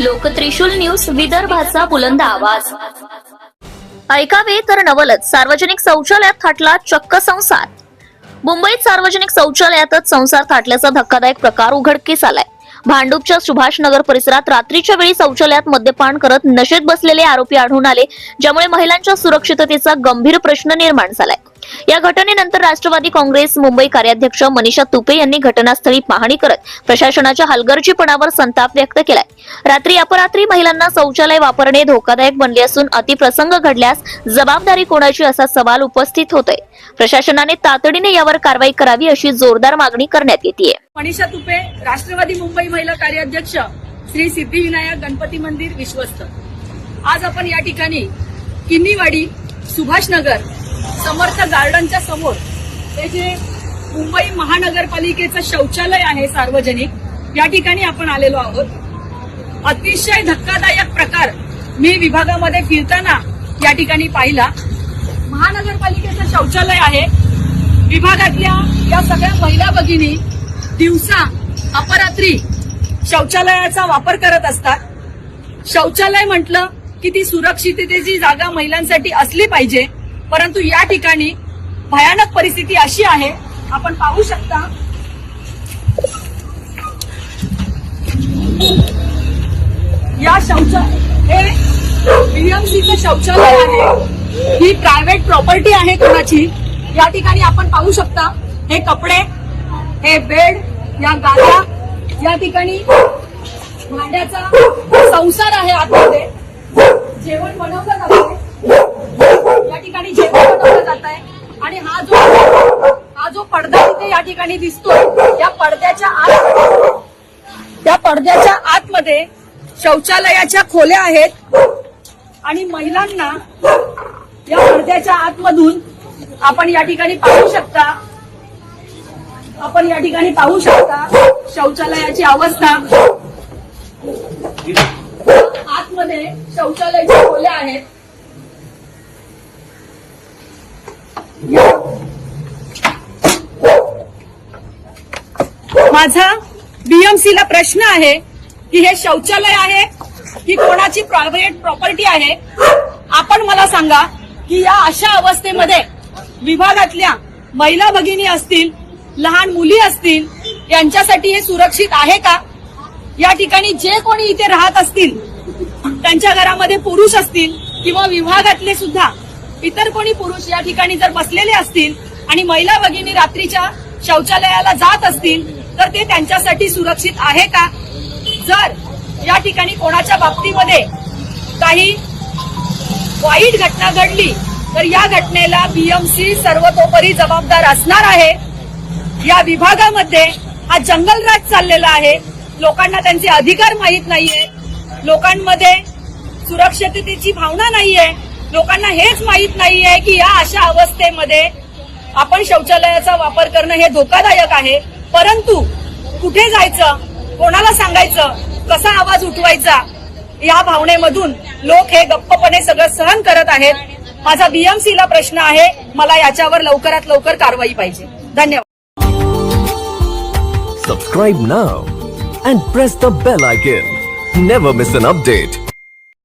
लोकत्रिशूल news विदर्भाचा बुलंद आवाज. ऐकावे तर नवलच. सार्वजनिक शौचालयात थाटला चक्क संसार. मुंबईत सार्वजनिक शौचालयातच संसार थाटल्याचा धक्कादायक प्रकार उघडकीस आलाय. भांडूपच्या सुभाष नगर परिसरात रात्रीच्या वेळी शौचालयात मद्यपान करत नशेत बसलेले आरोपी आढळून आले ज्यामुळे महिलांच्या सुरक्षिततेचा गंभीर प्रश्न निर्माण झालाय. या घटनेनंतर राष्ट्रवादी काँग्रेस मुंबई कार्याध्यक्ष मनीषा तुपे यांनी घटनास्थळी पाहणी करत प्रशासनाच्या हलगर्जीपणावर संताप व्यक्त केलाय. रात्री अपरात्री महिलांना शौचालय वापरणे धोकादायक बनले असून अतिप्रसंग घडल्यास जबाबदारी कोणाची असा सवाल उपस्थित होतोय. प्रशासनाने तातडीने यावर कारवाई करावी अशी जोरदार मागणी करण्यात येते मनीषा तुपे राष्ट्रवादी मुंबई महिला कार्याध्यक्ष श्री सिद्धिविनायक गणपती मंदिर विश्वस्त. आज आपण या ठिकाणी किन्नीवाडी सुभाषनगर समर्थ गार्डनच्या समोर हे जे मुंबई महानगरपालिकेचं शौचालय आहे सार्वजनिक या ठिकाणी आपण आलेलो आहोत. अतिशय धक्कादायक प्रकार मी विभागामध्ये फिरताना या ठिकाणी पाहिला. महानगरपालिकेचं शौचालय आहे. विभागातल्या या सगळ्या महिला भगिनी दिवसा अपरात्री शौचालयाचा वापर करत असतात. शौचालय म्हटलं की ती सुरक्षिततेची जागा महिलांसाठी असली पाहिजे. परंतु या ठिकाणी भयानक परिस्थिती अशी आहे आपण पाहू शकता. या शौचालय हे बीएमसीचं शौचालय आहे. ही प्रायव्हेट प्रॉपर्टी आहे कोणाची? या ठिकाणी आपण पाहू शकता हे कपडे हे बेड या गाद्या या ठिकाणी भांड्याचा संसार आहे आतमध्ये. जेवण बनवलं जाते आहे या ठिकाणी जेवण बनवलं जात आहे आणि हा जो हा जो पडदा तिथे या ठिकाणी दिसतोय या पडद्याच्या आत त्या पडद्याच्या आतमध्ये शौचालयाच्या खोल्या आहेत आणि महिलांना या पडद्याच्या आतमधून आपण या ठिकाणी पाहू शकता आपण या ठिकाणी पाहू शकता शौचालयाची अवस्था. आतमध्ये शौचालयाच्या खोल्या आहेत. माझा बीएमसी ला प्रश्न आहे की हे शौचालय आहे की कोणाची प्रायव्हेट प्रॉपर्टी आहे? आपण मला सांगा की या अशा अवस्थेमध्ये विभागातल्या महिला भगिनी असतील लहान मुली असतील यांच्यासाठी हे सुरक्षित आहे का? या ठिकाणी जे कोणी इथे राहत असतील त्यांच्या घरामध्ये पुरुष असतील किंवा विभागातले सुद्धा इतर कोणी पुरुष या ठिकाणी जर बसलेले असतील आणि महिला भगिनी रात्रीच्या शौचालयाला जात असतील तर ते त्यांच्यासाठी सुरक्षित आहे का? जर या ठिकाणी कोणाच्या बाबतीमध्ये काही वाईट घटना घडली तर या घटनेला बीएमसी सर्वतोपरी जबाबदार असणार आहे. या विभागामध्ये हा जंगलराज चाललेला आहे. लोकांना त्यांचे अधिकार माहीत नाहीये. लोकांमध्ये सुरक्षिततेची भावना नाहीये. लोकांना हेच माहीत नाहीये की या अशा अवस्थेमध्ये आपण शौचालयाचा वापर करणं हे धोकादायक आहे. परंतु कुठे जायचं कोणाला सांगायचं कसा आवाज उठवायचा या भावनेमधून लोक हे गप्पपणे सगळं सहन करत आहेत. माझा बीएमसी ला प्रश्न आहे मला याच्यावर लवकरात लवकर कारवाई पाहिजे. धन्यवाद. Subscribe now and press the bell icon never miss an update